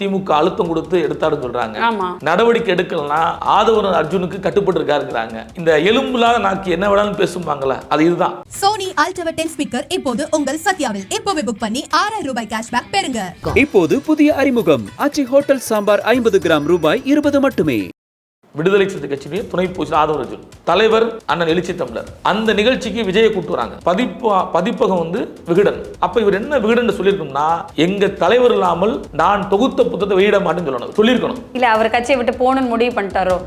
திமுக அழுத்தம் கொடுத்து எடுத்தாருன்னு சொல்றாங்க. நடவடிக்கை எடுக்கலனா ஆதவன் அர்ஜுனுக்கு கட்டுப்பட்டு இருக்காருங்கிறாங்க இந்த எலும்புலாத நாக்கு என்ன வேணாலும் பேசுவாங்கல்ல அது இதுதான். சோனி அல்ட்ரா டென் ஸ்பீக்கர் இப்போது உங்கள் சத்யாவில். இப்போவே புக் பண்ணி ஆறாயிரம் ரூபாய் கேஷ்பேக் பெறுங்க. இப்போது புதிய அறிமுகம். ஆச்சி ஹோட்டல் சாம்பார் ஐம்பது கிராம் ரூபாய் இருபது மட்டுமே. விடுதலை சிறுத்தை கட்சியினுடைய துணை பூச்சி ஆதவன் தலைவர் அண்ணன் எழுச்சி தமிழர். அந்த நிகழ்ச்சிக்கு விஜயை கூட்டு வராங்க. பதிப்பு பதிப்பகம் வந்து விகடன். அப்ப இவர் என்ன விகடன் சொல்லியிருக்கணும்னா எங்க தலைவர் இல்லாமல் நான் தொகுத்த புத்தகத்தை வெளியிட மாட்டேன்னு சொல்லணும். சொல்லியிருக்கணும். இல்ல அவர் கட்சியை விட்டு போகணும்னு முடிவு பண்ணிட்டாரோ?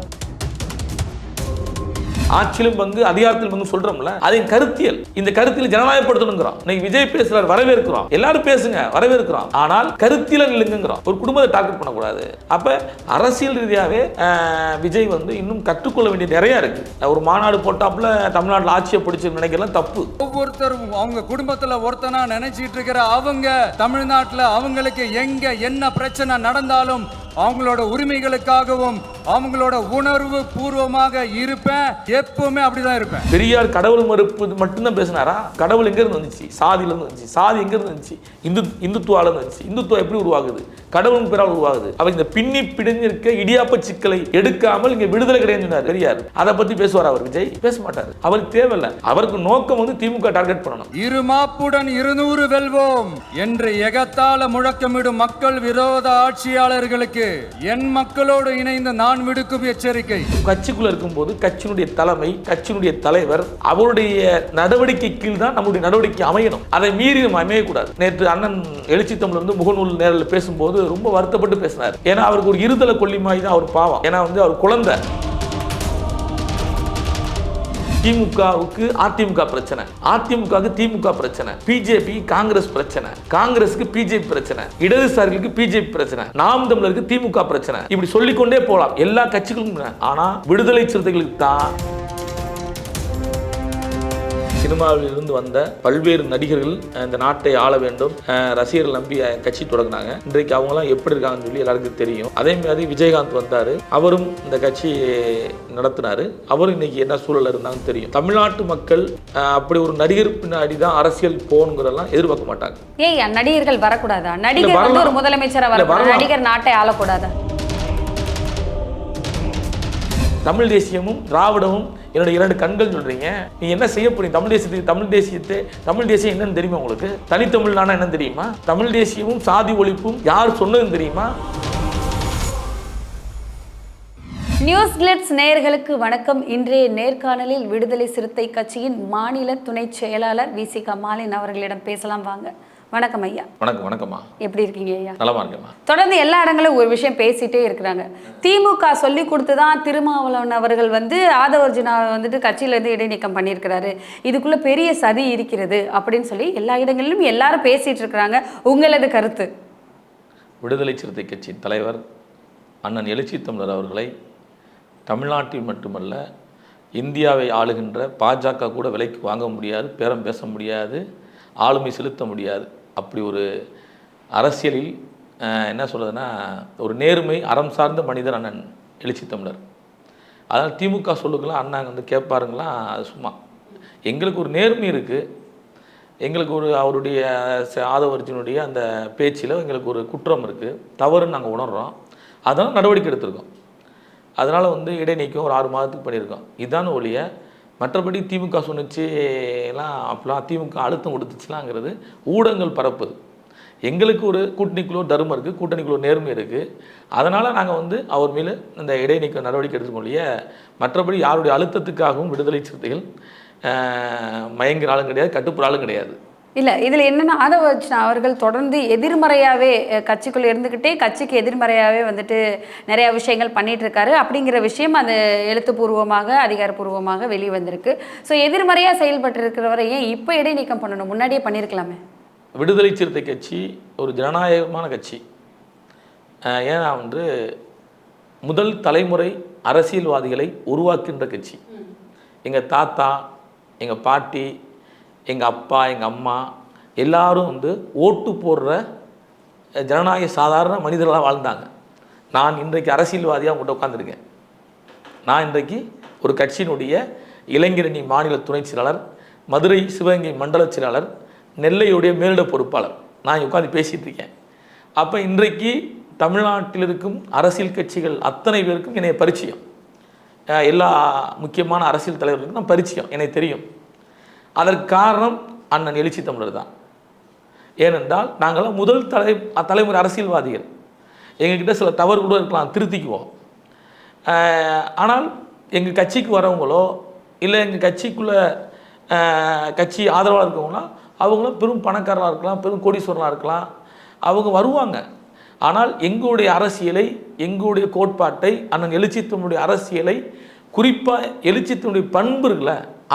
ஆட்சியிலும் பங்கு அதிகாரத்திலும் பங்கு சொல்றோம்ல அதன் கருத்தியல். இந்த கருத்தியல் ஜனநாயகப்படுத்தணுங்கிறோம். இன்னைக்கு விஜய் பேசுறார் வரவேற்கிறோம். எல்லாரும் பேசுங்க வரவேற்கிறோம். ஆனால் கருத்தியல நிலுங்கிறோம் ஒரு குடும்பத்தை டார்கெட் பண்ணக்கூடாது. அப்ப அரசியல் ரீதியாவே விஜய் வந்து இன்னும் கற்றுக்கொள்ள வேண்டிய நிறைய இருக்கு. ஒரு மாநாடு போட்டாப்புல தமிழ்நாட்டில் ஆட்சியை பிடிச்சு நினைக்கலாம் தப்பு. ஒவ்வொருத்தரும் அவங்க குடும்பத்துல ஒருத்தனா நினைச்சிட்டு இருக்கிற அவங்க தமிழ்நாட்டில் அவங்களுக்கு எங்க என்ன பிரச்சனை நடந்தாலும் அவங்களோட உரிமைகளுக்காகவும் அவங்களோட உணர்வு பூர்வமாக இருப்பேன். எப்பவுமே அப்படிதான் இருப்பேன். பெரியார் கடவுள் மறுப்பு மட்டும்தான் பேசினாரா? கடவுள் எங்க இருந்து வந்துச்சு? சாதியில இருந்து வந்துச்சு. சாதி எங்க இருந்து வந்துச்சு? இந்து இந்துத்துவால இருந்து வந்துச்சு. இந்துத்துவம் எப்படி உருவாகுது? கடவுள் பேரால் உருவாகுது. அவ இந்த பின்னி பிடிஞ்சிருக்க இடியாப்ப சிக்கலை எடுக்காமல் இங்க விடுதலை கிடையாது பெரியார். அதை பத்தி பேசுவார் அவர் விஜய்? பேச மாட்டார். அவருக்கு தேவையில்லை. அவருக்கு நோக்கம் வந்து திமுக டார்கெட் பண்ணணும். இருமாப்புடன் இருநூறு வெல்வோம். என்று எகத்தால முழக்கமிடும் மக்கள் விரோத ஆட்சியாளர்களுக்கு என் மக்களோடு இணைந்து நான் விடுக்கும் எச்சரிக்கை. கட்சிக்குள்ள இருக்கும்போது கட்சியினுடைய தலைமை கட்சியினுடைய தலைவர் அவருடைய நடவடிக்கை கீழ் தான் நம்முடைய நடவடிக்கை அமையணும். அதை மீறி நம்ம அமையக்கூடாது. நேற்று அண்ணன் எழுச்சி தமிழ் வந்து முகநூல் நேரில் பேசும்போது ரொம்ப வருத்தப்பட்டு பேசினார். ஏன்னா அவருக்கு ஒரு இருதலை மாதிரி தான் அவர் பாவம். ஏன்னா வந்து அவர் குழந்தை. திமுகவுக்கு அதிமுக பிரச்சனை. அதிமுகவுக்கு திமுக பிரச்சனை. பிஜேபி காங்கிரஸ் பிரச்சனை. காங்கிரஸுக்கு பிஜேபி பிரச்சனை. இடதுசாரிகளுக்கு பிஜேபி பிரச்சனை. நாம் தமிழருக்கு திமுக பிரச்சனை. இப்படி சொல்லிக்கொண்டே போகலாம். எல்லா கட்சிகளுக்கும் ஆனா விடுதலை சிறுத்தைகளுக்கு தான் சினிமாவில் இருந்து வந்த பல்வேறு நடிகர்கள் இந்த நாட்டை ஆள வேண்டும். ரசிகர்கள் நம்பி கட்சி தொடங்கினாங்க. இன்றைக்கு அவங்களாம் எப்படி இருக்காங்கன்னு சொல்லி எல்லாருக்கும் தெரியும். அதே மாதிரி விஜயகாந்த் வந்தாரு. அவரும் இந்த கட்சி நடத்தினாரு. அவரும் இன்னைக்கு என்ன சூழல்ல இருந்தாங்கன்னு தெரியும். தமிழ்நாட்டு மக்கள் அப்படி ஒரு நடிகர் பின்னாடி தான் அரசியல் போகணுங்கிறதெல்லாம் எதிர்பார்க்க மாட்டாங்க. ஏய் நடிகர்கள் வரக்கூடாதா? நடிகர். வந்து ஒரு முதலமைச்சரா இல்ல, வரக்கூடாது? வரலாம். நடிகர் நாட்டை ஆளக்கூடாதா? தமிழ் தேசியமும் திராவிடமும் என்னோட இரண்டு கண்கள் சொல்றீங்க. நீ என்ன செய்ய போறீங்க தமிழ் தேசியத்துக்கு தமிழ் தேசியத்தை தமிழ் தேசியம் என்னன்னு தெரியுமா உங்களுக்கு? தனித்தமிழ்னா என்னன்னு தெரியுமா? தமிழ் தேசியமும் சாதி ஒழிப்பும் யார் சொன்னதுன்னு தெரியுமா? நியூஸ் கிளிட்ஸ் நேயர்களுக்கு வணக்கம். இன்றைய நேர்காணலில் விடுதலை சிறுத்தை கட்சியின் மாநில துணை செயலாளர் வி சி கமாலின் அவர்களிடம் பேசலாம் வாங்க. வணக்கம் ஐயா. வணக்கம் வணக்கம்மா. எப்படி இருக்கீங்க ஐயா? நலமா இருக்கேம்மா. தொடர்ந்து எல்லா இடங்களும் ஒரு விஷயம் பேசிட்டே இருக்கிறாங்க. திமுக சொல்லி கொடுத்து தான் திருமாவளவன் அவர்கள் வந்து ஆதவர்ஜுனாவை வந்துட்டு கட்சியிலேருந்து இடைநீக்கம் பண்ணியிருக்கிறாரு. இதுக்குள்ள பெரிய சதி இருக்கிறது அப்படின்னு சொல்லி எல்லா இடங்களிலும் எல்லாரும் பேசிட்டு இருக்கிறாங்க. உங்களது கருத்து? விடுதலை சிறுத்தை கட்சியின் தலைவர் அண்ணன் எழுச்சி தமிழர் அவர்களை தமிழ்நாட்டில் மட்டுமல்ல இந்தியாவை ஆளுகின்ற பாஜக கூட விலைக்கு வாங்க முடியாது பேரம் பேச முடியாது ஆளுமை செலுத்த முடியாது. அப்படி ஒரு அரசியலில் என்ன சொல்கிறதுன்னா ஒரு நேர்மை அறம் சார்ந்த மனிதர் அண்ணன் எழுச்சி தமிழர். அதனால் திமுக சொல்லுக்கெல்லாம் அண்ணா வந்து கேட்பாருங்களாம் அது சும்மா. எங்களுக்கு ஒரு நேர்மை இருக்குது எங்களுக்கு ஒரு அவருடைய ஆதவர்ஜினுடைய அந்த பேச்சில் எங்களுக்கு ஒரு குற்றம் இருக்குது தவறுன்னு நாங்கள் உணர்கிறோம் அதனால் நடவடிக்கை எடுத்திருக்கோம். அதனால் வந்து இடைநீக்கம் ஒரு ஆறு மாதத்துக்கு பண்ணியிருக்கோம். இதான ஒழிய மற்றபடி திமுக சொன்னிச்சு எல்லாம் அப்பெல்லாம் திமுக அழுத்தம் கொடுத்துச்சுலாங்கிறது ஊடகங்கள் பரப்புது எங்களுக்கு ஒரு கூட்டணிக்குள்ள தர்மம் இருக்குது கூட்டணிக்குள்ள நேர்மை இருக்குது அதனால் நாங்கள் வந்து அவர் மேலே இந்த இடைநீக்க நடவடிக்கை எடுத்துக்கொள்ள இல்லையா? மற்றபடி யாருடைய அழுத்தத்துக்காகவும் விடுதலை சிறுத்தைகள் ஆஹ், மயங்குற ஆளும் கிடையாது கட்டுப்புற ஆளும் கிடையாது. இல்ல இதுல என்னன்னா ஆதவர்ஜுனா அவர்கள் தொடர்ந்து எதிர்மறையாவே அஹ், கட்சிக்குள்ள இருந்துகிட்டே கட்சிக்கு எதிர்மறையாவே வந்துட்டு நிறைய விஷயங்கள் பண்ணிட்டு இருக்காரு அப்படிங்கிற விஷயம் அது எழுத்துப்பூர்வமாக அதிகாரப்பூர்வமாக வெளியே வந்திருக்கு ஸோ எதிர்மறையா செயல்பட்டு இருக்கிறவரை ஏன் இப்போ இடைநீக்கம் பண்ணணும்? முன்னாடியே பண்ணியிருக்கலாமே விடுதலை சிறுத்தை கட்சி ஒரு ஜனநாயகமான கட்சி. ஏன்னா வந்து முதல் தலைமுறை அரசியல்வாதிகளை உருவாக்கின்ற கட்சி. எங்கள் தாத்தா எங்கள் பாட்டி எங்கள் அப்பா எங்கள் அம்மா எல்லாரும் வந்து ஓட்டு போடுற ஜனநாயக சாதாரண மனிதர்களாக வாழ்ந்தாங்க. நான் இன்றைக்கு அரசியல்வாதியாக உங்கள்கிட்ட உட்காந்துருக்கேன் நான் இன்றைக்கு ஒரு கட்சியினுடைய இளைஞரணி மாநில துணை செயலாளர் மதுரை சிவகங்கை மண்டல செயலாளர் நெல்லையுடைய மேலிட பொறுப்பாளர். நான் உட்காந்து பேசிகிட்டு இருக்கேன். அப்போ இன்றைக்கு தமிழ்நாட்டில் இருக்கும் அரசியல் கட்சிகள் அத்தனை பேருக்கும் என்னைய பரிச்சயம். எல்லா முக்கியமான அரசியல் தலைவர்களுக்கும் நான் பரிச்சயம். எனக்கு தெரியும். அதற்கு காரணம் அண்ணன் எழுச்சி தமிழர் தான். ஏனென்றால் நாங்களாம் முதல் தலை தலைமுறை அரசியல்வாதிகள். எங்ககிட்ட சில தவறு கூட இருக்கலாம் திருத்திக்குவோம். ஆனால் எங்கள் கட்சிக்கு வரவங்களோ இல்லை எங்கள் கட்சிக்குள்ளே கட்சி ஆதரவாக இருக்கவங்களாம் அவங்களும் பெரும் பணக்காரராக இருக்கலாம் பெரும் கோடீஸ்வரனாக இருக்கலாம் அவங்க வருவாங்க. ஆனால் எங்களுடைய அரசியலை எங்களுடைய கோட்பாட்டை அண்ணன் எழுச்சித்தனுடைய அரசியலை குறிப்பாக எழுச்சித்தனுடைய பண்பு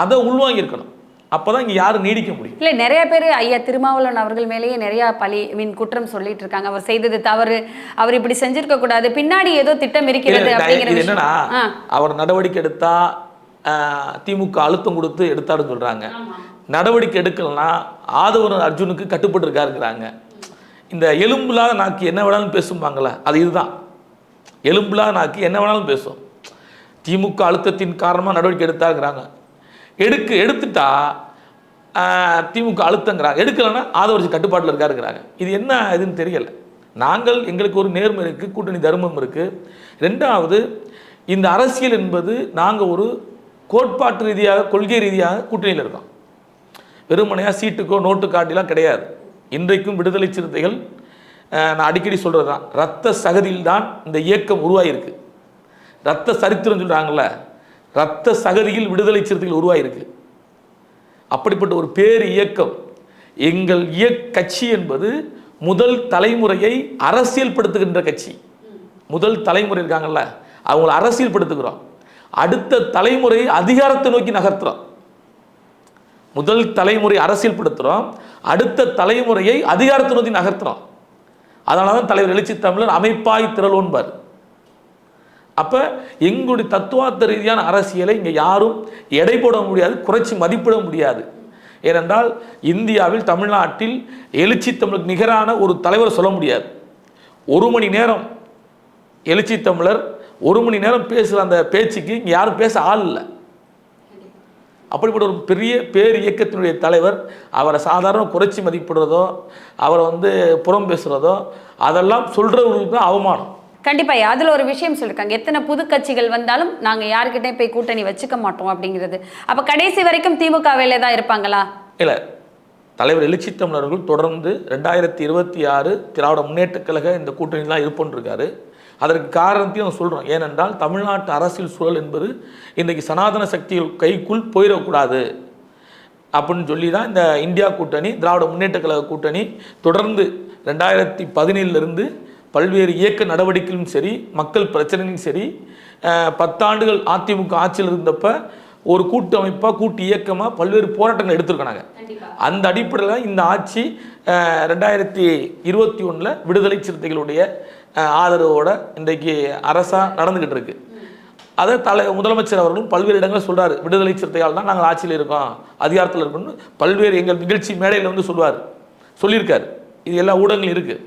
அதை உள்வாங்கியிருக்கணும். அப்போ தான் இங்கே யாரும் நீடிக்க முடியும். இல்லை நிறைய பேர் ஐயா திருமாவளவன் அவர்கள் மேலேயே நிறைய பழி மீன் குற்றம் சொல்லிட்டு இருக்காங்க. அவர் செய்தது தவறு. அவர் இப்படி செஞ்சிருக்க கூடாது. பின்னாடி ஏதோ திட்டம் இருக்கிறது இல்ல, அப்படிங்கிற இது விஷயம். என்னன்னா. அவர் நடவடிக்கை எடுத்தா திமுக அழுத்தம் கொடுத்து எடுத்தாருன்னு சொல்றாங்க. நடவடிக்கை எடுக்கலன்னா ஆதவன் அர்ஜுனுக்கு கட்டுப்பட்டு இருக்காருங்கிறாங்க இந்த எலும்புலாத நாக்கு என்ன வேணாலும் பேசும்பாங்களே அது இதுதான். எலும்புலாத நாக்கு என்ன வேணாலும் பேசும். திமுக அழுத்தத்தின் காரணமாக நடவடிக்கை எடுத்தாருங்கிறாங்க. எடுக்க எடுத்துட்டா திமுக அழுத்தங்கிறாங்க. எடுக்கலைன்னா ஆதவர்ஜி கட்டுப்பாட்டில் இருக்காருங்கிறாங்க. இது என்ன இதுன்னு தெரியல. நாங்கள் எங்களுக்கு ஒரு நேர்மை இருக்குது கூட்டணி தர்மம் இருக்குது ரெண்டாவது இந்த அரசியல் என்பது நாங்கள் ஒரு கோட்பாட்டு ரீதியாக கொள்கை ரீதியாக கூட்டணியில் இருக்கோம். வெறுமனையாக சீட்டுக்கோ நோட்டு காட்டிலாம் கிடையாது. இன்றைக்கும் விடுதலை சிறுத்தைகள் நான் அடிக்கடி சொல்கிறது தான் ரத்த சகதியில் தான் இந்த இயக்கம் உருவாகியிருக்கு ரத்த சரித்திரம் சொல்கிறாங்கல்ல ரத்த சகதியில் விடுதலை சிறுத்தைகள் உருவாயிருக்கு. அப்படிப்பட்ட ஒரு பேர் இயக்கம். எங்கள் இயக் கட்சி என்பது முதல் தலைமுறையை அரசியல்படுத்துகின்ற கட்சி. முதல் தலைமுறை இருக்காங்கல்ல அவங்கள அரசியல்படுத்துகிறோம். அடுத்த தலைமுறையை அதிகாரத்தை நோக்கி நகர்த்துறோம். முதல் தலைமுறை அரசியல்படுத்துகிறோம் அடுத்த தலைமுறையை அதிகாரத்தை நோக்கி நகர்த்துறோம். அதனால தான் தலைவர் எழுச்சி தமிழர் அமைப்பாய் திரளோன்பார் அப்போ எங்களுடைய தத்துவார்த்த ரீதியான அரசியலை இங்கே யாரும் எடை போட முடியாது குறைச்சி மதிப்பிட முடியாது. ஏனென்றால் இந்தியாவில் தமிழ்நாட்டில் எழுச்சி தமிழுக்கு நிகரான ஒரு தலைவர் சொல்ல முடியாது. ஒரு மணி நேரம் எழுச்சி தமிழர் ஒரு மணி நேரம் பேசுகிற அந்த பேச்சுக்கு இங்கே யாரும் பேச ஆள் இல்லை. அப்படிப்பட்ட ஒரு பெரிய பேர் இயக்கத்தினுடைய தலைவர் அவரை சாதாரண குறைச்சி மதிப்பிடுறதோ அவரை வந்து புறம் பேசுகிறதோ அதெல்லாம் சொல்கிறவங்களுக்கு தான் அவமானம். கண்டிப்பாக அதில் ஒரு விஷயம் சொல்லியிருக்காங்க எத்தனை புது கட்சிகள் வந்தாலும் நாங்கள் யாருக்கிட்டே போய் கூட்டணி வச்சுக்க மாட்டோம் அப்படிங்கிறது. அப்போ கடைசி வரைக்கும் திமுக வேலை தான் இருப்பாங்களா? இல்லை. தலைவர் எழுச்சி தமிழர்கள் தொடர்ந்து ரெண்டாயிரத்தி இருபத்தி ஆறு திராவிட முன்னேற்றக் கழக இந்த கூட்டணியில் தான் அதற்கு காரணத்தையும் சொல்கிறோம் ஏனென்றால் தமிழ்நாட்டு அரசியல் சூழல் என்பது இன்றைக்கி சனாதன சக்திகள் கைக்குள் போயிடக்கூடாது அப்படின்னு சொல்லி தான் இந்த இந்தியா கூட்டணி திராவிட முன்னேற்றக் கழக கூட்டணி தொடர்ந்து ரெண்டாயிரத்தி பதினேழுலேருந்து பல்வேறு இயக்க நடவடிக்கைகளும் சரி மக்கள் பிரச்சனையும் சரி பத்தாண்டுகள் அதிமுக ஆட்சியில் இருந்தப்ப ஒரு கூட்டு அமைப்பாக கூட்டு இயக்கமாக பல்வேறு போராட்டங்கள் எடுத்திருக்கோம் நாங்கள் அந்த அடிப்படையில் இந்த ஆட்சி ரெண்டாயிரத்தி இருபத்தி ஒன்றில் விடுதலை சிறுத்தைகளுடைய ஆதரவோட இன்றைக்கு அரசாக நடந்துக்கிட்டு இருக்கு. அதை தலை முதலமைச்சர் அவர்களும் பல்வேறு இடங்களில் சொல்றாரு. விடுதலை சிறுத்தையால் தான் நாங்கள் ஆட்சியில் இருக்கோம் அதிகாரத்தில் இருக்கோம்னு பல்வேறு எங்கள் நிகழ்ச்சி மேடையில் வந்து சொல்லுவார் சொல்லியிருக்காரு. இது எல்லா ஊடகங்களும் இருக்குது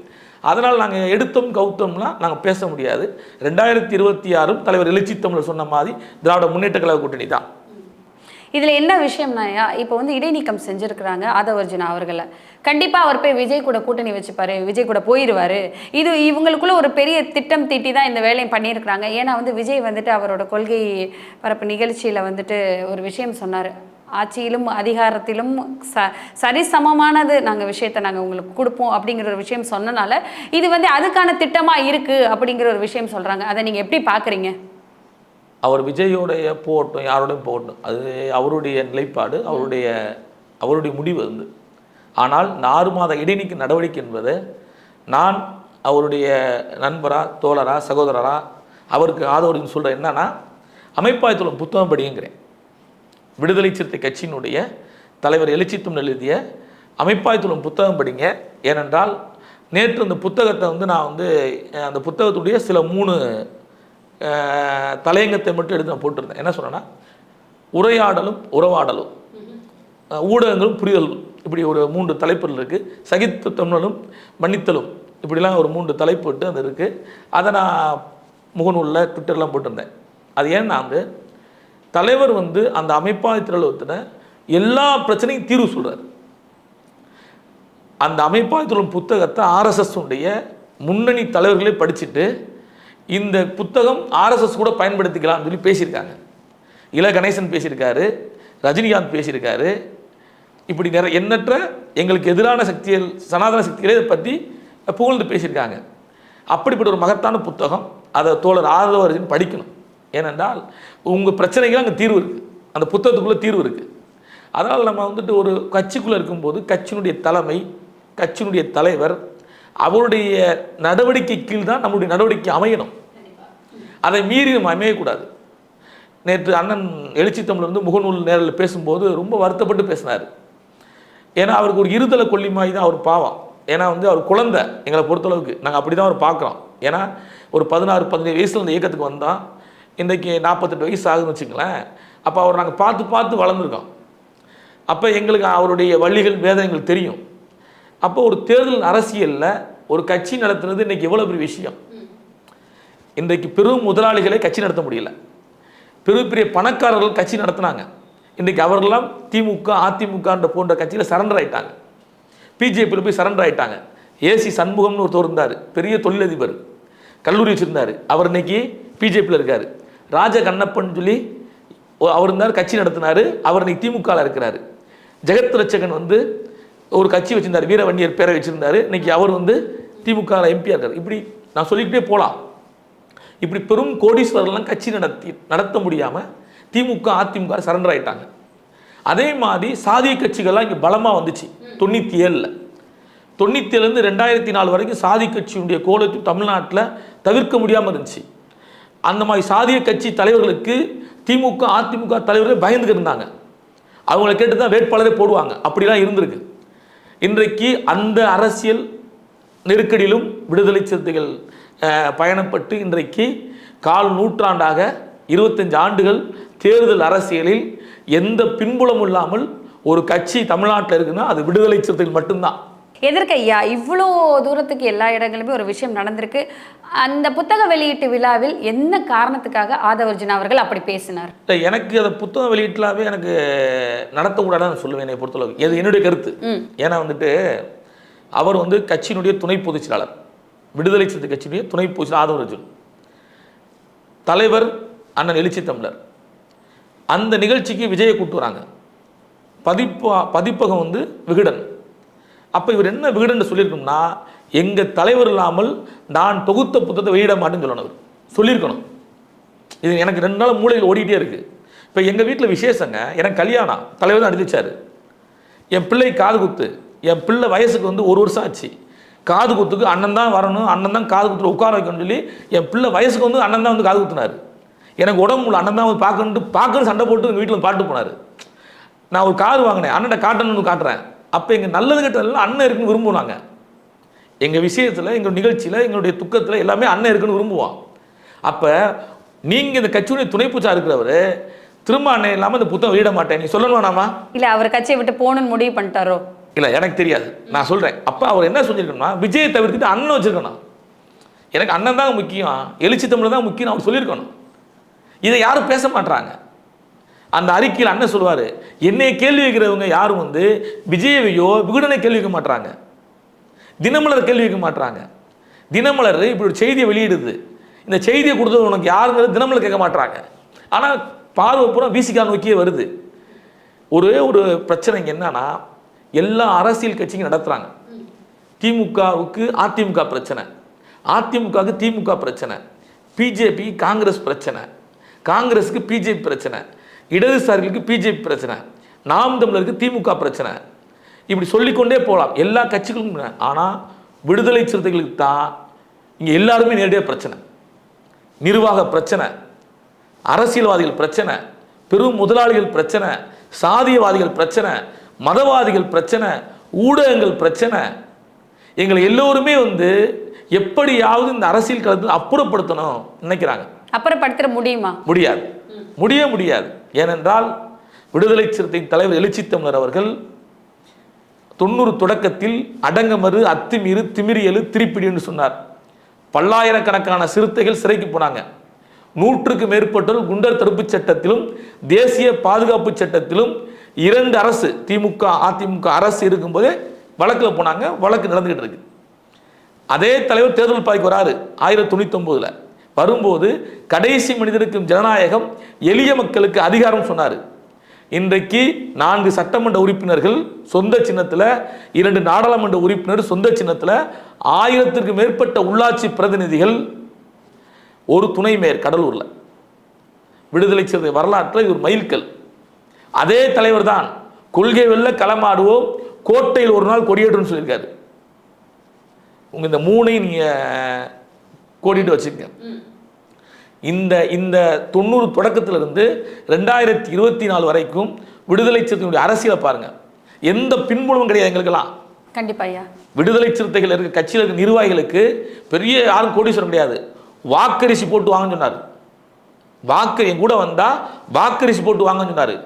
அதனால் நாங்கள் எடுத்தோம் கவுத்தோம்லாம் நாங்கள் பேச முடியாது. ரெண்டாயிரத்தி இருபத்தி ஆறும் தலைவர் எழுச்சி தமிழர் சொன்ன மாதிரி திராவிட முன்னேற்ற கழக கூட்டணி தான். இதில் என்ன விஷயம்னாயா இப்போ வந்து இடைநீக்கம் செஞ்சுருக்கிறாங்க ஆதவர்ஜுனா அவர்களை. கண்டிப்பாக அவர் போய் விஜய் கூட கூட்டணி வச்சுப்பாரு விஜய் கூட போயிடுவார் இது இவங்களுக்குள்ள ஒரு பெரிய திட்டம் தீட்டி தான் இந்த வேலையை பண்ணியிருக்கிறாங்க. ஏன்னா வந்து விஜய் வந்துட்டு அவரோட கொள்கை பரப்பு நிகழ்ச்சியில் வந்துட்டு ஒரு விஷயம் சொன்னார். ஆட்சியிலும் அதிகாரத்திலும் ச சரிசமமானது நாங்கள் விஷயத்தை நாங்கள் உங்களுக்கு கொடுப்போம் அப்படிங்கிற ஒரு விஷயம் சொன்னனால இது வந்து அதுக்கான திட்டமாக இருக்குது அப்படிங்கிற ஒரு விஷயம் சொல்கிறாங்க அதை நீங்கள் எப்படி பார்க்குறீங்க அவர் விஜயோடைய போகட்டும் யாரோடையும் போகட்டும் அது அவருடைய நிலைப்பாடு அவருடைய அவருடைய முடிவு வந்து. ஆனால் ஆறு மாத இடைநீக்க நடவடிக்கை என்பது நான் அவருடைய நண்பரா தோழரா சகோதரரா அவருக்கு ஆதரவு சொல்கிற என்னன்னா அமைப்பாயத்துள்ள புத்தகம் படிங்கிறேன் விடுதலை சிறுத்தை கட்சியினுடைய தலைவர் எழுச்சித்தும் எழுதிய அமைப்பாயத்துள்ள புத்தகம் படிங்க. ஏனென்றால் நேற்று அந்த புத்தகத்தை வந்து நான் வந்து அந்த புத்தகத்துடைய சில மூணு தலையங்கத்தை மட்டும் எடுத்து நான் போட்டிருந்தேன். என்ன சொன்னேன்னா உரையாடலும் உறவாடலும் ஊடகங்களும் புரிதல் இப்படி ஒரு மூன்று தலைப்புகள் இருக்குது சகித்து தமிழலும் மன்னித்தலும். இப்படிலாம் ஒரு மூன்று தலைப்பு விட்டு அது இருக்குது அதை நான் முகநூலில் ட்விட்டர்லாம் போட்டிருந்தேன். அது ஏன்னா வந்து தலைவர் வந்து அந்த அமைப்பாய் திரளுவத்தில் எல்லா பிரச்சனையும் தீர்வு சொல்கிறார் அந்த அமைப்பாய் திரளும் புத்தகத்தை ஆர்எஸ்எஸ் உடைய முன்னணி தலைவர்களே படிச்சுட்டு இந்த புத்தகம் ஆர்எஸ்எஸ் கூட பயன்படுத்திக்கலாம்னு சொல்லி பேசியிருக்காங்க. இல கணேசன் பேசியிருக்காரு ரஜினிகாந்த் பேசியிருக்காரு. இப்படி நிறைய எண்ணற்ற எங்களுக்கு எதிரான சக்திகள் சனாதன சக்திகளே இதை பற்றி புகழ்ந்து பேசியிருக்காங்க. அப்படிப்பட்ட ஒரு மகத்தான புத்தகம் அதை தோழர் ஆதரவரின் படிக்கணும். ஏனென்றால் உங்கள் பிரச்சனைகள் அங்கே தீர்வு இருக்குது அந்த புத்தகத்துக்குள்ளே தீர்வு இருக்குது அதனால் நம்ம வந்துட்டு ஒரு கட்சிக்குள்ளே இருக்கும்போது கட்சியினுடைய தலைமை கட்சியினுடைய தலைவர் அவருடைய நடவடிக்கை கீழ் தான் நம்மளுடைய நடவடிக்கை அமையணும். அதை மீறி நம்ம அமையக்கூடாது. நேற்று அண்ணன் எழுச்சி தமிழ் வந்து முகநூல் நேரில் பேசும்போது ரொம்ப வருத்தப்பட்டு பேசினார். ஏன்னா அவருக்கு ஒரு இருதலை கொல்லிமாய் தான் அவர் பாவம். ஏன்னா வந்து அவர் குழந்தை. எங்களை பொறுத்தளவுக்கு நாங்கள் அப்படி தான் அவர் பார்க்குறோம். ஏன்னா ஒரு பதினாறு பதினேழு வயசில் இந்த இயக்கத்துக்கு வந்தால் இன்றைக்கி நாற்பத்தெட்டு வயசு ஆகுதுன்னு வச்சுங்களேன் அப்போ அவர் நாங்கள் பார்த்து பார்த்து வளர்ந்துருக்கோம். அப்போ எங்களுக்கு அவருடைய வழிகள் வேதனைகள் தெரியும். அப்போ ஒரு தேர்தல் அரசியலில் ஒரு கட்சி நடத்துனது இன்றைக்கி எவ்வளோ பெரிய விஷயம்? இன்றைக்கு பெரும் முதலாளிகளை கட்சி நடத்த முடியல. பெரிய பெரிய பணக்காரர்கள் கட்சி நடத்துனாங்க. இன்றைக்கு அவர்களெல்லாம் திமுக அதிமுகன்ற போன்ற கட்சியில் சரண்டர் ஆயிட்டாங்க. பிஜேபியில் போய் சரண்டர் ஆகிட்டாங்க ஏசி சண்முகம்னு ஒருத்தர் இருந்தார். பெரிய தொழிலதிபர். கல்லூரி வச்சுருந்தார். அவர் இன்னைக்கு பிஜேபியில் இருக்கார். ராஜ கண்ணப்பன் சொல்லி அவர் இருந்தார் கட்சி நடத்தினார். அவர் இன்னைக்கு திமுகவில் இருக்கிறார். ஜெகத் ரட்சகன் வந்து ஒரு கட்சி வச்சிருந்தார் வீரவன்னியர் பேரை வச்சிருந்தாரு. இன்னைக்கு அவர் வந்து திமுகவில் எம்பியாக இருக்கார். இப்படி நான் சொல்லிக்கிட்டே போகலாம் இப்படி பெரும் கோடீஸ்வரர்லாம் கட்சி நடத்தி நடத்த முடியாமல் திமுக அதிமுக சரண்டர் ஆயிட்டாங்க. அதே மாதிரி சாதிய கட்சிகள்லாம் இங்கே பலமாக வந்துச்சு. தொண்ணூற்றி ஏழில் தொண்ணூற்றி ஏழுலேருந்து ரெண்டாயிரத்தி நாலு வரைக்கும் சாதி கட்சியினுடைய கோலத்தை தமிழ்நாட்டில் தவிர்க்க முடியாமல் இருந்துச்சு. அந்த மாதிரி சாதிய கட்சி தலைவர்களுக்கு திமுக அதிமுக தலைவர்கள் பயந்துக்கிட்டு இருந்தாங்க. அவங்கள கேட்டு தான் வேட்பாளரே போடுவாங்க. அப்படிலாம் இருந்திருக்கு. இன்றைக்கு அந்த அரசியல் நெருக்கடியிலும் விடுதலை சிறுத்தைகள் பயணப்பட்டு இன்றைக்கு கால் நூற்றாண்டாக இருபத்தஞ்சு ஆண்டுகள் தேர்தல் அரசியலில் எந்த பின்புலமும் இல்லாமல் ஒரு கட்சி தமிழ்நாட்டில் இருக்குன்னா அது விடுதலை சிறுத்தைகள் மட்டும்தான். எதற்கு ஐயா இவ்வளோ தூரத்துக்கு எல்லா இடங்களுமே ஒரு விஷயம் நடந்திருக்கு. அந்த புத்தக வெளியீட்டு விழாவில் என்ன காரணத்துக்காக ஆதவர்ஜுன் அவர்கள் அப்படி பேசினார்? இல்லை எனக்கு அந்த புத்தகம் வெளியீட்டிலாவே எனக்கு நடத்தக்கூடாதுன்னு சொல்லுவேன் என்னை பொறுத்தளவுக்கு. இது என்னுடைய கருத்து. ஏன்னா வந்துட்டு அவர் வந்து கட்சியினுடைய துணை பொதுச் செயலாளர் விடுதலை சிறுத்தை கட்சியினுடைய துணை பொதுச் செயலாளர் ஆதவ அர்ஜுன். தலைவர் அண்ணன் எழுச்சி தமிழர். அந்த நிகழ்ச்சிக்கு விஜயை கூட்டு வராங்க. பதிப்பா பதிப்பகம் வந்து விகடன். அப்போ இவர் என்ன விகடன் சொல்லியிருக்கணும்னா எங்கள் தலைவர் இல்லாமல் நான் தொகுத்த புத்தகத்தை வெளியிட மாட்டேன்னு சொல்லணும் சொல்லியிருக்கணும். இது எனக்கு ரெண்டு நாள் மூளையில் ஓடிக்கிட்டே இருக்குது இப்போ எங்கள் வீட்டில் விசேஷங்க எனக்கு கல்யாணம் தலைவர் தான் அடிச்சார் என் பிள்ளை காது குத்து. என் பிள்ளை வயசுக்கு வந்து ஒரு வருஷம் ஆச்சு. காது குத்துக்கு அண்ணன் தான் வரணும் அண்ணன் தான் காது குத்துல உட்கார வைக்கணும்னு சொல்லி என் பிள்ளை வயசுக்கு வந்து அண்ணன் தான் வந்து காது குத்துனார். எனக்கு உடம்பு முடியல அண்ணன் தான் வந்து பார்க்கணுட்டு பார்க்கணும் சண்டை போட்டு எங்கள் வீட்டில் பாட்டு போனார். நான் ஒரு கார் வாங்கினேன். அண்ணன்ட்ட காட்டணும்னு காட்டுறேன். அப்போ எங்கள் நல்லது கெட்டதெல்லாம் அண்ணன் இருக்குன்னு விரும்புனாங்க எங்கள் விஷயத்தில் எங்கள் நிகழ்ச்சியில் எங்களுடைய துக்கத்தில் எல்லாமே அண்ணன் இருக்குன்னு விரும்புவான். அப்போ நீங்கள் இந்த கட்சியுடைய துணைப்பூச்சா இருக்கிறவர் திரும்ப அண்ணன் இல்லாமல் இந்த புத்தகம் வெளியிட மாட்டேன். நீ சொல்லணும் வேணாமா இல்ல அவர் கட்சியை விட்டு போகணும்னு முடிவு பண்ணிட்டாரோ? இல்லை எனக்கு தெரியாது. நான் சொல்கிறேன் அப்போ அவர் என்ன சொல்லியிருக்கணும்னா விஜயை தவிர்த்துட்டு அண்ணன் வச்சிருக்கணும். எனக்கு அண்ணன் தான் முக்கியம். எழுச்சி தமிழ் தான் முக்கியம் அவர் சொல்லியிருக்கணும். இதை யாரும் பேச மாட்றாங்க. அந்த அறிக்கையில் அண்ணன் சொல்லுவார் என்னை கேள்வி வைக்கிறவங்க யாரும் வந்து விஜயவையோ விகடனை கேள்வி வைக்க மாட்றாங்க. தினமலர் கேள்வி வைக்க மாட்றாங்க. தினமலர் இப்படி ஒரு செய்தியை வெளியிடுது. இந்த செய்தியை கொடுத்தது உனக்கு யாருங்கிறது தினமலர் கேட்க மாட்டுறாங்க ஆனால் பார்வை பூரா விசிகா நோக்கியே வருது. ஒரே ஒரு பிரச்சனை என்னன்னா எல்லா அரசியல் கட்சியும் நடத்துகிறாங்க திமுகவுக்கு அதிமுக பிரச்சனை. அதிமுகவுக்கு திமுக பிரச்சனை. பிஜேபி காங்கிரஸ் பிரச்சனை. காங்கிரஸுக்கு பிஜேபி பிரச்சனை. இடதுசாரிகளுக்கு பிஜேபி பிரச்சனை நாம் தமிழருக்கு திமுக பிரச்சனை. இப்படி சொல்லிக்கொண்டே போகலாம். எல்லா கட்சிகளும் ஆனால் விடுதலை சிறுத்தைகளுக்கு தான் இங்கே எல்லாருமே நேரடியாக பிரச்சனை. நிர்வாக பிரச்சனை அரசியல்வாதிகள் பிரச்சனை பெரும் முதலாளிகள் பிரச்சனை சாதியவாதிகள் பிரச்சனை மதவாதிகள் பிரச்சனை ஊடகங்கள் பிரச்சனை. எங்களை எல்லோருமே வந்து எப்படியாவது இந்த அரசியல் களத்தில் அப்புறப்படுத்தணும் நினைக்கிறாங்க. அப்புறப்படுத்திட முடியுமா? முடியாது. முடிய முடியாது. ஏனென்றால் விடுதலை சிறுத்தை தலைவர் எழுச்சி தமிழர் அவர்கள் தொண்ணூறு தொடக்கத்தில் அடங்கமறு அத்துமீறு திமிரியலு திருப்பிடின்னு சொன்னார். பல்லாயிரக்கணக்கான சிறுத்தைகள் சிறைக்கு போனாங்க. நூற்றுக்கு மேற்பட்டோர் குண்டர் தடுப்புச் சட்டத்திலும் தேசிய பாதுகாப்பு சட்டத்திலும் இரண்டு அரசு திமுக அதிமுக அரசு இருக்கும்போதே வழக்கில் போனாங்க. வழக்கு நடந்துகிட்டு இருக்கு. அதே தலைவர் தேர்தல் பாய்க்கு வராரு ஆயிரத்தி தொண்ணூத்தொம்போதுல. வரும்போது கடைசி மனிதனுக்கும் ஜனநாயகம் எளிய மக்களுக்கு அதிகாரம் சொன்னார். இன்றைக்கு நான்கு சட்டமன்ற உறுப்பினர்கள் சொந்த சின்னத்தில் இரண்டு நாடாளுமன்ற உறுப்பினர் சொந்த சின்னத்தில் ஆயிரத்திற்கு மேற்பட்ட உள்ளாட்சி பிரதிநிதிகள் ஒரு துணை மேயர் கடலூரில். விடுதலை சிறுத்தை வரலாற்றில் இது ஒரு மைல்கல். அதே தலைவர் தான் கொள்கை வெல்ல களமாடுவோம் கோட்டையில் ஒரு நாள் கொடியேற்றுன்னு சொல்லியிருக்காரு. உங்க இந்த மூணையும் நீங்க கோடிட்டு வச்சுக்கங்க. இந்த இந்த தொண்ணூறு தொடக்கத்திலிருந்து ரெண்டாயிரத்தி இருபத்தி நாலு வரைக்கும் விடுதலை சிறுத்தைகளுடைய அரசியலை பாருங்க. எந்த பின்புலமும் கிடையாது எங்களுக்கெல்லாம். கண்டிப்பா ஐயா. விடுதலை சிறுத்தைகள் இருக்க கட்சியில் இருக்க நிர்வாகிகளுக்கு பெரிய யாரும் கோடீஸ்வரம் கிடையாது. வாக்கரிசி போட்டு வாங்கன்னு சொன்னார். வாக்கு என் கூட வந்தா வாக்கரிசி போட்டு வாங்கன்னு சொன்னார்.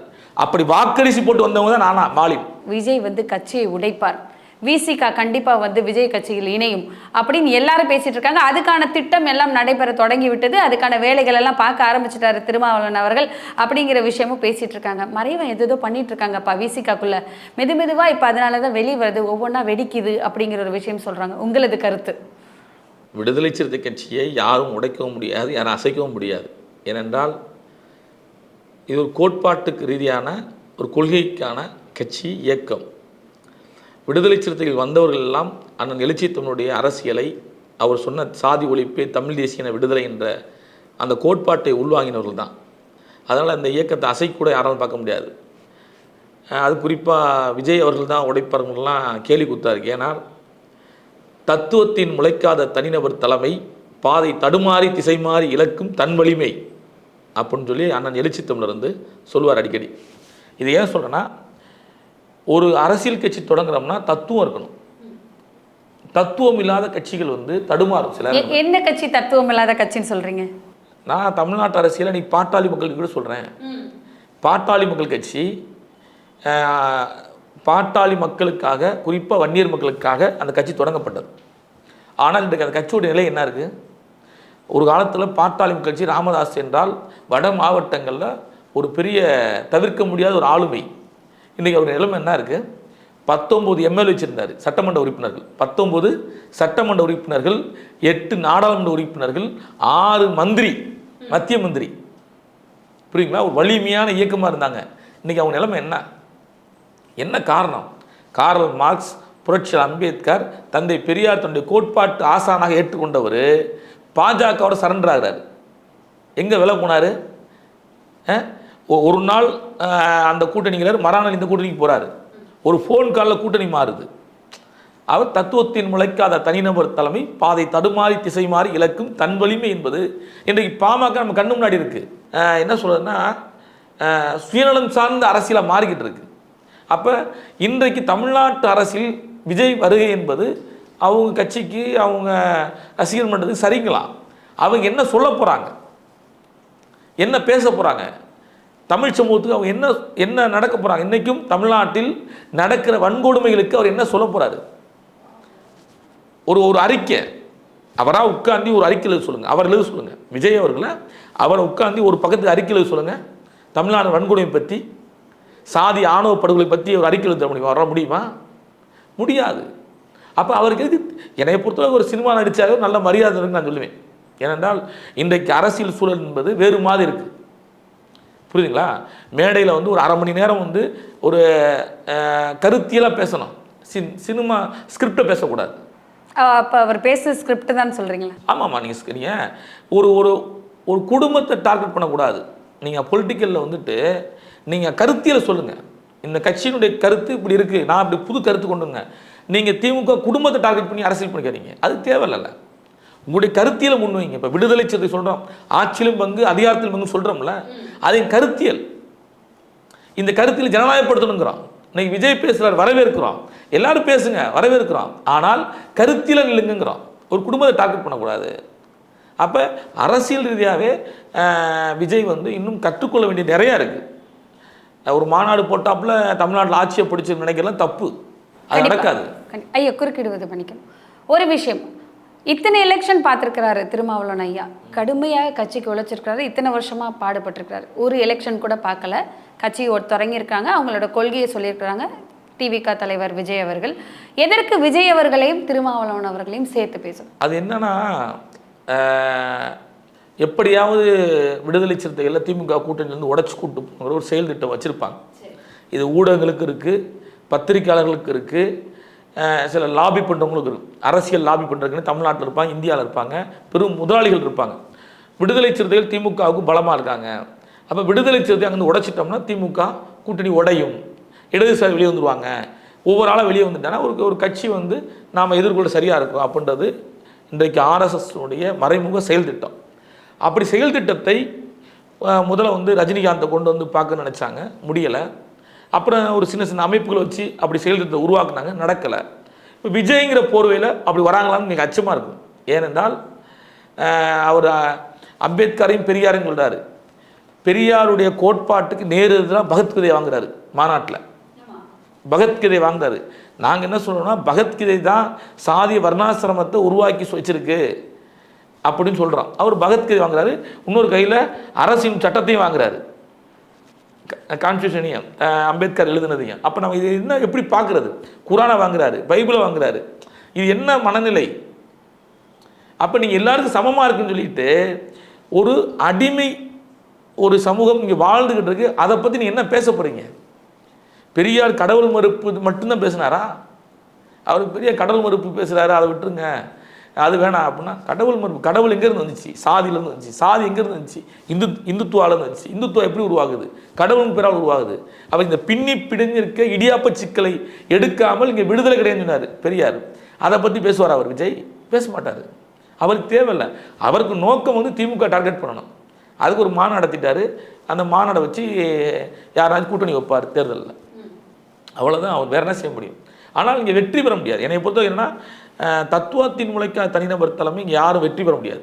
அப்படி வாக்கரிசி போட்டு வந்தவங்க தான் நானா மாலின் விஜய் வந்து கட்சியை உடைப்பார். விசிகா கண்டிப்பாக வந்து விஜய் கட்சியில் இணையும். அப்படின்னு எல்லாரும் பேசிட்டு இருக்காங்க. அதுக்கான திட்டம் எல்லாம் நடைபெற தொடங்கி விட்டது. அதுக்கான வேலைகள் எல்லாம் பார்க்க ஆரம்பிச்சிட்டாரு திருமாவளவன் அவர்கள். அப்படிங்கிற விஷயமும் பேசிட்டு இருக்காங்க. மறைவன் எதோ பண்ணிட்டு இருக்காங்கப்பா விசிகாக்குள்ள மெது மெதுவா இப்போ அதனால தான் வெளியே வருது. ஒவ்வொன்றா வெடிக்குது அப்படிங்கிற ஒரு விஷயம் சொல்றாங்க. உங்களது கருத்து? விடுதலை சிறுத்தை கட்சியை யாரும் உடைக்கவும் முடியாது யாரும் அசைக்கவும் முடியாது. ஏனென்றால் இது ஒரு கோட்பாட்டுக்கு ரீதியான ஒரு கொள்கைக்கான கட்சி இயக்கம். விடுதலை சிறுத்தைகள் வந்தவர்கள் எல்லாம் அண்ணன் எழுச்சித்தவனுடைய அரசியலை அவர் சொன்ன சாதி ஒழிப்பே தமிழ் தேசியன விடுதலை என்ற அந்த கோட்பாட்டை உள்வாங்கினவர்கள் தான். அதனால் அந்த இயக்கத்தை அசைக்கூட யாராலும் பார்க்க முடியாது. அது குறிப்பாக விஜய் அவர்கள் தான் உடைப்பார்கள்லாம் கேலி குத்தாரு ஏனால் தத்துவத்தின் முளைக்காத தனிநபர் தலைமை பாதை தடுமாறி திசை மாறி இழக்கும் தன் வலிமை அப்படின்னு சொல்லி அண்ணன் எழுச்சி தமிழர் சொல்லுவார் அடிக்கடி. இது ஏன் சொல்கிறேன்னா ஒரு அரசியல் கட்சி தொடங்குறோம்னா தத்துவம் இருக்கணும். தத்துவம் இல்லாத கட்சிகள் வந்து தடுமாறும் சில என்ன கட்சி தத்துவம் இல்லாத கட்சின்னு சொல்றீங்க? நான் தமிழ்நாட்டு அரசியலை நீ பாட்டாளி மக்களுக்கு கூட சொல்கிறேன் பாட்டாளி மக்கள் கட்சி பாட்டாளி மக்களுக்காக குறிப்பாக வன்னியர் மக்களுக்காக அந்த கட்சி தொடங்கப்பட்டது. ஆனால் இன்றைக்கு அந்த கட்சியோட நிலை என்ன இருக்குது ஒரு காலத்தில் பாட்டாளி மக்கள் கட்சி ராமதாஸ் என்றால் வட மாவட்டங்களில் ஒரு பெரிய தவிர்க்க முடியாத ஒரு ஆளுமை. இன்றைக்கி அவர் நிலைமை என்ன இருக்குது பத்தொம்போது எம்எல்ஏ வச்சுருந்தார் சட்டமன்ற உறுப்பினர்கள். பத்தொம்போது சட்டமன்ற உறுப்பினர்கள் எட்டு நாடாளுமன்ற உறுப்பினர்கள் ஆறு மந்திரி மத்திய மந்திரி. புரியுங்களா? ஒரு வலிமையான இயக்கமாக இருந்தாங்க. இன்றைக்கி அவங்க நிலைமை என்ன? என்ன காரணம்? கார்ல் மார்க்ஸ் புரட்சியாளர் அம்பேத்கர் தந்தை பெரியார் தன்னுடைய கோட்பாட்டு ஆசானாக ஏற்றுக்கொண்டவர் பாஜகவோட சரண்டர் ஆகிறார் எங்கே விலை போனார்? ஒரு நாள் அந்த கூட்டணிங்கிறார் மறுநாள் இந்த கூட்டணிக்கு போகிறாரு ஒரு ஃபோன் காலில் கூட்டணி மாறுது. அவர் தத்துவத்தின் முளைக்காத தனிநபர் தலைமை பாதை தடுமாறி திசை மாறி இழக்கும் தன் வலிமை என்பது இன்றைக்கு பாமக நம்ம கண்ணு முன்னாடி இருக்குது என்ன சொல்கிறதுன்னா சுயநலம் சார்ந்த அரசியலாக மாறிக்கிட்டு இருக்கு. அப்போ இன்றைக்கு தமிழ்நாட்டு அரசியல் விஜய் வருகை என்பது அவங்க கட்சிக்கு அவங்க ரசிகர் மன்றத்துக்கு சரிங்களா? அவங்க என்ன சொல்ல போகிறாங்க என்ன பேச போகிறாங்க தமிழ் சமூகத்துக்கு அவங்க என்ன என்ன நடக்க போகிறாங்க இன்றைக்கும் தமிழ்நாட்டில் நடக்கிற வன்கொடுமைகளுக்கு அவர் என்ன சொல்ல போகிறாரு ஒரு ஒரு அறிக்கை. அவராக உட்காந்து ஒரு அறிக்கையில் சொல்லுங்கள் அவர் எழுத சொல்லுங்கள் விஜய் அவர்களை அவரை உட்காந்து ஒரு பக்கத்து அறிக்கையில் சொல்லுங்கள் தமிழ்நாடு வன்கொடுமை பற்றி சாதி ஆணவ படுகொலை பற்றி ஒரு அறிக்கையில் தர முடியுமா? வர முடியுமா? முடியாது. அப்போ அவருக்கு எதுக்கு? என்னை பொறுத்தவரை ஒரு சினிமா நடித்தாலும் நல்ல மரியாதை இருக்குன்னு நான் சொல்லுவேன். ஏனென்றால் இன்றைக்கு அரசியல் சூழல் என்பது வேறு மாதிரி இருக்குது புரியுதுங்களா? மேடையில் வந்து ஒரு அரை மணி நேரம் வந்து ஒரு கருத்தியலாக பேசணும். சின் சினிமா ஸ்கிரிப்டை பேசக்கூடாது. அப்ப அவர் பேசுற ஸ்கிரிப்ட் தான் சொல்றீங்களா? ஆமாம்மா நீங்கள் நீங்கள் ஒரு ஒரு ஒரு குடும்பத்தை டார்கெட் பண்ணக்கூடாது. நீங்கள் பொலிட்டிக்கலில் வந்துட்டு நீங்கள் கருத்தியலை சொல்லுங்கள் இந்த கட்சியினுடைய கருத்து இப்படி இருக்குது நான் இப்படி புது கருத்து கொண்டுங்க. நீங்கள் திமுக குடும்பத்தை டார்கெட் பண்ணி அரசியல் பண்ணிக்காதீங்க. அது தேவையில்ல உங்களுடைய கருத்தியலை முன்வைங்க இப்போ விடுதலை சிறுத்தை சொல்கிறோம் ஆட்சியிலும் பங்கு அதிகாரத்திலும் பங்கு சொல்கிறோம்ல அது என் கருத்தியல். இந்த கருத்தில் ஜனநாயகப்படுத்தணுங்கிறோம். இன்னைக்கு விஜய் பேசுகிறார் வரவேற்கிறோம். எல்லாரும் பேசுங்க வரவேற்கிறோம். ஆனால் கருத்தில நில்லுங்கிறோம் ஒரு குடும்பத்தை டார்கெட் பண்ணக்கூடாது. அப்போ அரசியல் ரீதியாகவே விஜய் வந்து இன்னும் கற்றுக்கொள்ள வேண்டிய நிறையா இருக்குது ஒரு மாநாடு போட்டாப்புல தமிழ்நாட்டில் ஆட்சியை பிடிச்சி நினைக்கலாம் தப்பு. அது. நடக்காது. ஐயா குறுக்கிடுவது பண்ணிக்கணும் ஒரு விஷயம். இத்தனை எலெக்ஷன் பார்த்துருக்கிறாரு திருமாவளவன் ஐயா. கடுமையாக கட்சிக்கு உழைச்சிருக்கிறாரு. இத்தனை வருஷமா பாடுபட்டிருக்கிறாரு. ஒரு எலெக்ஷன் கூட பார்க்கல. கட்சி ஒரு தொடங்கியிருக்காங்க. அவங்களோட கொள்கையை சொல்லியிருக்கிறாங்க. டிவிக தலைவர் விஜய் அவர்கள். எதற்கு விஜய் அவர்களையும் திருமாவளவன் அவர்களையும் சேர்த்து பேசும்? அது என்னன்னா எப்படியாவது விடுதலை சிறுத்தைகளை திமுக கூட்டணியிலேருந்து உடச்சி கூட்டு போங்கிற ஒரு செயல் திட்டம் வச்சுருப்பாங்க இது ஊடகங்களுக்கு இருக்குது பத்திரிக்கையாளர்களுக்கு இருக்குது சில லாபி பண்ணுறவங்களுக்கு இருக்குது அரசியல் லாபி பண்ணுறதுக்குன்னு தமிழ்நாட்டில் இருப்பாங்க இந்தியாவில் இருப்பாங்க பெரும் முதலாளிகள் இருப்பாங்க. விடுதலை சிறுத்தைகள் திமுகவுக்கு பலமாக இருக்காங்க. அப்போ விடுதலை சிறுத்தை அங்கே உடைச்சிட்டோம்னா திமுக கூட்டணி உடையும். இடதுசாரி வெளியே வந்துடுவாங்க ஒவ்வொரு ஆளாக வெளியே வந்துட்டாங்கன்னா ஒரு ஒரு கட்சி வந்து நாம் எதிர்கொள்ள சரியாக இருக்கும். அப்படின்றது இன்றைக்கு ஆர்எஸ்எஸ்னுடைய மறைமுக செயல் திட்டம். அப்படி செயல் திட்டத்தை முதல்ல வந்து ரஜினிகாந்தை கொண்டு வந்து பார்க்க நினச்சாங்க. முடியலை. அப்புறம் ஒரு சின்ன சின்ன அமைப்புகளை வச்சு அப்படி செயல் திட்டத்தை உருவாக்குனாங்க. நடக்கலை. இப்போ விஜய்ங்கிற போர்வையில் அப்படி வராங்களான்னு எனக்கு அச்சமாக இருக்கும் ஏனென்றால் அவர் அம்பேத்கரையும் பெரியாரையும் சொல்றாரு. பெரியாருடைய கோட்பாட்டுக்கு நேரு எதிராக பகவத்கீதை வாங்குறாரு மாநாட்டில். பகவத்கீதை வாங்குறாரு. நாங்கள் என்ன சொல்றோம்னா பகவத்கீதை தான் சாதிய வர்ணாசிரமத்தை உருவாக்கி வச்சிருக்கு அப்படின்னு சொல்கிறோம் அவர் பகவத்கீதை வாங்குறாரு. இன்னொரு கையில் அரசின் சட்டத்தையும் வாங்குறாரு. கான்ஸ்டியூஷனையும் அம்பேத்கர் எழுதுனதையும். அப்போ நம்ம இது என்ன எப்படி பார்க்குறது? குரானை வாங்குறாரு பைபிளை வாங்குறாரு. இது என்ன மனநிலை? அப்போ நீங்கள் எல்லாருக்கும் சமமாக இருக்குன்னு சொல்லிட்டு ஒரு அடிமை ஒரு சமூகம் இங்கே வாழ்ந்துக்கிட்டு இருக்கு அதை பற்றி நீங்கள் என்ன பேச போகிறீங்க பெரியார் கடவுள் மறுப்பு மட்டும்தான் பேசினாரா? அவர் பெரிய கடவுள் மறுப்பு பேசுகிறாரு அதை விட்டுருங்க. அது வேணாம் அப்படின்னா கடவுள் மறுப்பு. கடவுள் எங்கேருந்து வந்துச்சு? சாதியிலேருந்து வந்துச்சு. சாதி எங்கேருந்து வந்துச்சு? இந்து இந்துத்துவாலேருந்து வந்துச்சு. இந்துத்துவம் எப்படி உருவாகுது? கடவுளின் பெறால் உருவாகுது. அப்போ இந்த பின்னி பிடிஞ்சிருக்க இடியாப்ப சிக்கலை எடுக்காமல் இங்கே விடுதலை கிடையாதுன்னு சொன்னார் பெரியார். அதை பற்றி பேசுவார் அவர் விஜய். பேச மாட்டார். அவருக்கு தேவையில்லை. அவருக்கு நோக்கம் வந்து திமுக டார்கெட் பண்ணணும். அதுக்கு ஒரு மாநாடு நடத்திட்டார். அந்த மாநாடை வச்சு யாராவது கூட்டணி வைப்பார் தேர்தலில். அவ்வளோதான் அவர் வேற என்ன செய்ய முடியும்? ஆனால் இங்கே வெற்றி பெற முடியாது. என்னை பொறுத்தவரை என்னன்னா தத்துவத்தின் முளைக்க தனிநபர் தலைமை இங்கே யாரும் வெற்றி பெற முடியாது.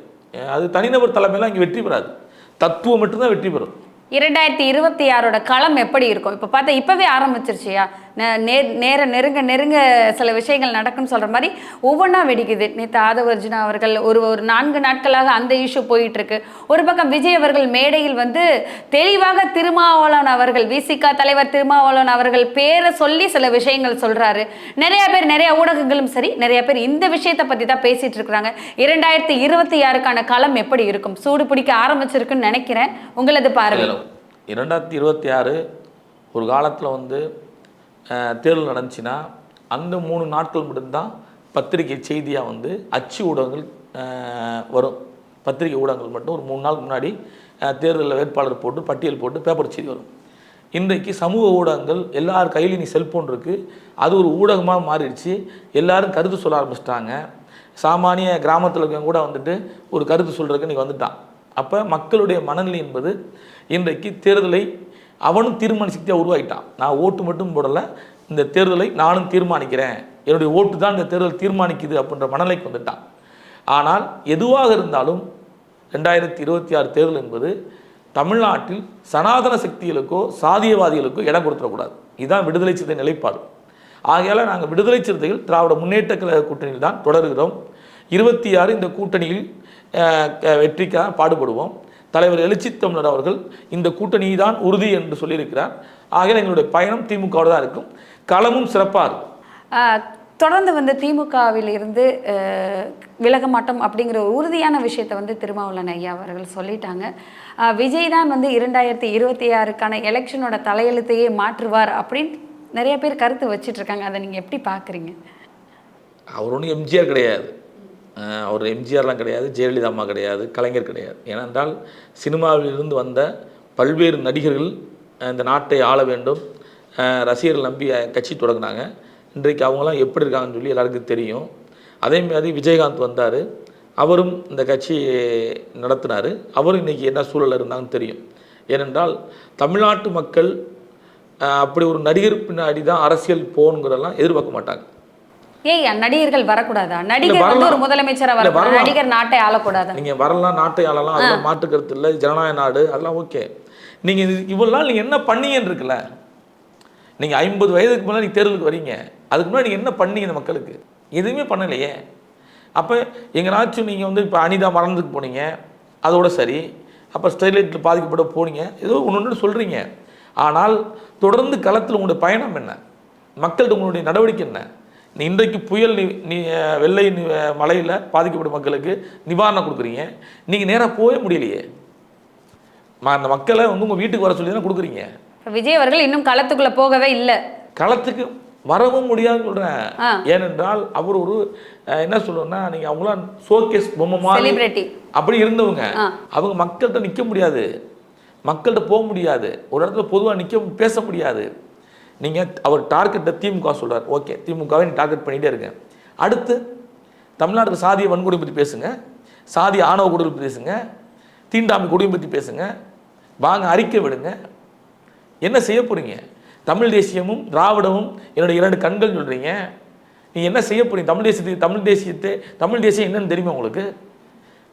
அது தனிநபர் தலைமையெல்லாம் இங்கே வெற்றி பெறாது. தத்துவம் மட்டும்தான் வெற்றி பெறும். இரண்டாயிரத்தி இருபத்தி ஆறோட களம் எப்படி இருக்கும்? இப்போ பார்த்தா இப்போவே ஆரம்பிச்சிருச்சியா நே- நேர நெருங்க நெருங்க சில விஷயங்கள் நடக்கும்னு சொல்கிற மாதிரி ஒவ்வொன்றா வெடிக்குது. நேற்று ஆதவர்ஜுனா அவர்கள் ஒரு ஒரு நான்கு நாட்களாக அந்த இஷ்யூ போயிட்டுருக்கு. ஒரு பக்கம் விஜய் அவர்கள் மேடையில் வந்து தெளிவாக திருமாவளவன் அவர்கள் விசிகா தலைவர் திருமாவளவன் அவர்கள் பேரை சொல்லி சில விஷயங்கள் சொல்கிறாரு நிறைய பேர் நிறைய ஊடகங்களும் சரி நிறைய பேர் இந்த விஷயத்தை பற்றி தான் பேசிகிட்டு இருக்கிறாங்க. இரண்டாயிரத்தி இருபத்தி ஆறுக்கான களம் எப்படி இருக்கும்? சூடு பிடிக்க ஆரம்பிச்சிருக்குன்னு நினைக்கிறேன். உங்களது பார்வை? இரண்டாயிரத்தி இருபத்தி ஆறு ஒரு காலத்தில் வந்து தேர்தல் நடந்துச்சுன்னா அந்த மூணு நாட்கள் மட்டும்தான் பத்திரிகை செய்தியாக வந்து அச்சு ஊடகங்கள் வரும். பத்திரிகை ஊடகங்கள் மட்டும் ஒரு மூணு நாளுக்கு முன்னாடி தேர்தலில் வேட்பாளர் போட்டு பட்டியல் போட்டு பேப்பர் செய்தி வரும். இன்றைக்கு சமூக ஊடகங்கள் எல்லார் கையிலையும் நீ செல்ஃபோன் இருக்குது அது ஒரு ஊடகமாக மாறிடுச்சு. எல்லாரும் கருத்து சொல்ல ஆரம்பிச்சிட்டாங்க. சாமானிய கிராமத்தில் இருக்கவங்க கூட வந்துட்டு ஒரு கருத்து சொல்கிறதுக்கு இன்றைக்கி வந்துட்டான். அப்போ மக்களுடைய மனநிலை என்பது இன்றைக்கு தேர்தலை அவனும் தீர்மான சக்தியாக உருவாகிட்டான். நான் ஓட்டு மட்டும் போடலை இந்த தேர்தலை நானும் தீர்மானிக்கிறேன். என்னுடைய ஓட்டு தான் இந்த தேர்தல் தீர்மானிக்குது அப்படின்ற மனநிலைக்கு வந்துட்டான். ஆனால் எதுவாக இருந்தாலும் ரெண்டாயிரத்தி இருபத்தி ஆறு தேர்தல் என்பது தமிழ்நாட்டில் சனாதன சக்திகளுக்கோ சாதியவாதிகளுக்கோ இடம் கொடுத்துடக்கூடாது. இதுதான் விடுதலை சிறுத்தை நிலைப்பாடு. ஆகையால் நாங்கள் விடுதலை சிறுத்தைகள் திராவிட முன்னேற்ற கழக கூட்டணியில் தான் தொடர்கிறோம். இருபத்தி ஆறு இந்த கூட்டணியில் க- வெற்றிக்காக பாடுபடுவோம். தலைவர் எழுச்சி தமிழர் அவர்கள் இந்த கூட்டணி தான் உறுதி என்று சொல்லியிருக்கிறார். ஆகையால் எங்களுடைய பயணம் திமுகவோடு தான் இருக்கும். களமும் சிறப்பாக இருக்கும். தொடர்ந்து வந்து திமுகவில் இருந்து ஆஹ் விலக மாட்டோம் அப்படிங்கிற ஒரு உறுதியான விஷயத்தை வந்து திருமாவளவன் ஐயா அவர்கள் சொல்லிட்டாங்க. விஜய் தான் வந்து இரண்டாயிரத்தி இருபத்தி ஆறுக்கான எலெக்ஷனோட தலையெழுத்தையே மாற்றுவார் அப்படின்னு நிறைய பேர் கருத்து வச்சிட்டு இருக்காங்க அதை நீங்கள் எப்படி பார்க்குறீங்க அவர் ஒன்றும் எம்ஜிஆர் கிடையாது. அவர் எம்ஜிஆர்லாம் கிடையாது ஜெயலலிதா அம்மா கிடையாது கலைஞர் கிடையாது. ஏனென்றால் சினிமாவிலிருந்து வந்த பல்வேறு நடிகர்கள் இந்த நாட்டை ஆள வேண்டும். ரசிகர்கள் நம்பி கட்சி தொடங்கினாங்க. இன்றைக்கு அவங்களாம் எப்படி இருக்காங்கன்னு சொல்லி எல்லாருக்கும் தெரியும். அதே மாதிரி விஜயகாந்த் வந்தார். அவரும் இந்த கட்சி நடத்தினார். அவரும் இன்றைக்கி என்ன சூழலில் இருந்தாங்கன்னு தெரியும். ஏனென்றால் தமிழ்நாட்டு மக்கள் அப்படி ஒரு நடிகர் பின்னாடி தான் அரசியல் போகணுங்கிறதெல்லாம் எதிர்பார்க்க மாட்டாங்க. ஏய் நடிகர்கள் வரக்கூடாதா? நடிகர் வந்து. ஒரு முதலமைச்சரா வரலாம். நடிகர் நாட்டை ஆளக்கூடாதா? நீங்கள் வரலாம் நாட்டை ஆளலாம் அதெல்லாம் மாற்று கருத்து இல்லை. ஜனநாயக நாடு அதெல்லாம் ஓகே. நீங்கள் இது இவ்வளோ நாள் நீங்கள் என்ன பண்ணீங்கன்னு இருக்குல்ல? நீங்கள் ஐம்பது வயதுக்கு மேலே நீங்கள் தேர்தலுக்கு வரீங்க. அதுக்கு முன்னாடி நீங்கள் என்ன பண்ணீங்க இந்த மக்களுக்கு? எதுவுமே பண்ணலையே. அப்போ எங்கனாச்சும் நீங்கள் வந்து இப்போ அனிதா மரணத்துக்கு போனீங்க. அதோட சரி. அப்போ ஸ்டெர்லைட்டில் பாதிக்கப்பட்ட போனீங்க. ஏதோ ஒன்று ஒன்று சொல்கிறீங்க ஆனால் தொடர்ந்து களத்தில் உங்களுடைய பயணம் என்ன? மக்கள்கிட்ட உங்களுடைய நடவடிக்கை என்ன? இன்றைக்கு புயல் நி வெள்ளை மழையில் பாதிக்கப்பட்ட மக்களுக்கு நிவாரணம் கொடுக்குறீங்க. நீங்கள் நேராக போகவே முடியலையே. அந்த மக்களை வந்து உங்கள் வீட்டுக்கு வர சொல்லி தானே கொடுக்குறீங்க விஜய் அவர்கள் இன்னும் களத்துக்குள்ள போகவே இல்லை. களத்துக்கு வரவும் முடியாதுன்னு சொல்கிறேன். ஏனென்றால் அவர் ஒரு என்ன சொல்லுவேன்னா நீங்கள் அவங்களாம் ஷோகேஸ் பொம்மை மாதிரி. அப்படி இருந்தவங்க. அவங்க மக்கள்கிட்ட நிற்க முடியாது. மக்கள்கிட்ட போக முடியாது. ஒரு இடத்துல பொதுவாக நிற்க பேச முடியாது. நீங்கள் அவர் டார்கெட்டை திமுக சொல்கிறார் ஓகே திமுகவை நீ டார்கெட் பண்ணிகிட்டே இருக்கேன் அடுத்து தமிழ்நாட்டுக்கு சாதிய வன்கொடுமை பற்றி பேசுங்க. சாதி ஆணவ கொடுமை பற்றி பேசுங்க. தீண்டாமை கொடுமை பற்றி பேசுங்க. வாங்க அறிக்கை விடுங்க. என்ன செய்ய போகிறீங்க தமிழ் தேசியமும் திராவிடமும் என்னுடைய இரண்டு கண்கள் சொல்கிறீங்க நீ என்ன செய்ய போகிறீங்க தமிழ் தேசியத்துக்கு தமிழ் தேசியத்தை தமிழ் தேசியம் என்னன்னு தெரியுமா உங்களுக்கு?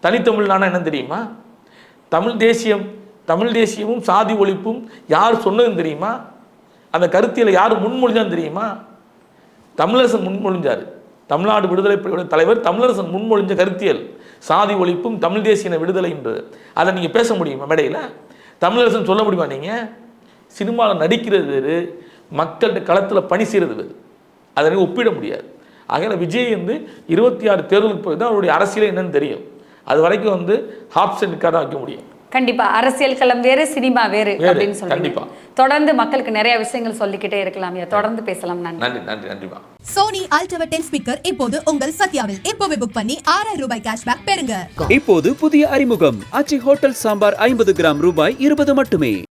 தனித்தமிழ்னானா என்னன்னு தெரியுமா? தமிழ் தேசியம் தமிழ் தேசியமும் சாதி ஒழிப்பும் யார் சொன்னதுன்னு தெரியுமா? அந்த கருத்தியலை யார் முன்மொழிஞ்சான்னு தெரியுமா? தமிழரசன் முன்மொழிஞ்சார். தமிழ்நாடு விடுதலை புலிகளுடைய தலைவர் தமிழரசன் முன்மொழிஞ்ச கருத்தியல். சாதி ஒழிப்பும் தமிழ் தேசிய விடுதலை என்றது அதை நீங்கள் பேச முடியுமா மேடையில்? தமிழரசன் சொல்ல முடியுமா நீங்கள் சினிமாவில் நடிக்கிறது வேறு மக்கள்கிட்ட களத்தில் பணி செய்கிறது வேறு. அதை நீங்க ஒப்பிட முடியாது. ஆகையால் விஜய் வந்து இருபத்தி ஆறு தேர்தலுக்கு போய் தான் அவருடைய அரசியல் என்னன்னு தெரியும். அது வரைக்கும் வந்து ஆப்ஷன் தான் வைக்க முடியும். கண்டிப்பா. அரசியல் களம் வேறு சினிமா வேறு. அப்படின்னு சொல்றீங்க. கண்டிப்பா. தொடர்ந்து மக்களுக்கு நிறைய விஷயங்கள் சொல்லிக்கிட்டே இருக்கலாம். தொடர்ந்து பேசலாம். நன்றி. நன்றி நன்றி நன்றிமா. சோனி அல்ட்ரா டென் ஸ்பீக்கர் இப்போது உங்கள் சத்யாவில். இப்போவே புக் பண்ணி ஆறாயிரம் ரூபாய் கேஷ்பேக் பெறுங்க. இப்போது புதிய அறிமுகம். ஆச்சி ஹோட்டல் சாம்பார் ஐம்பது கிராம் ரூபாய் இருபது மட்டுமே.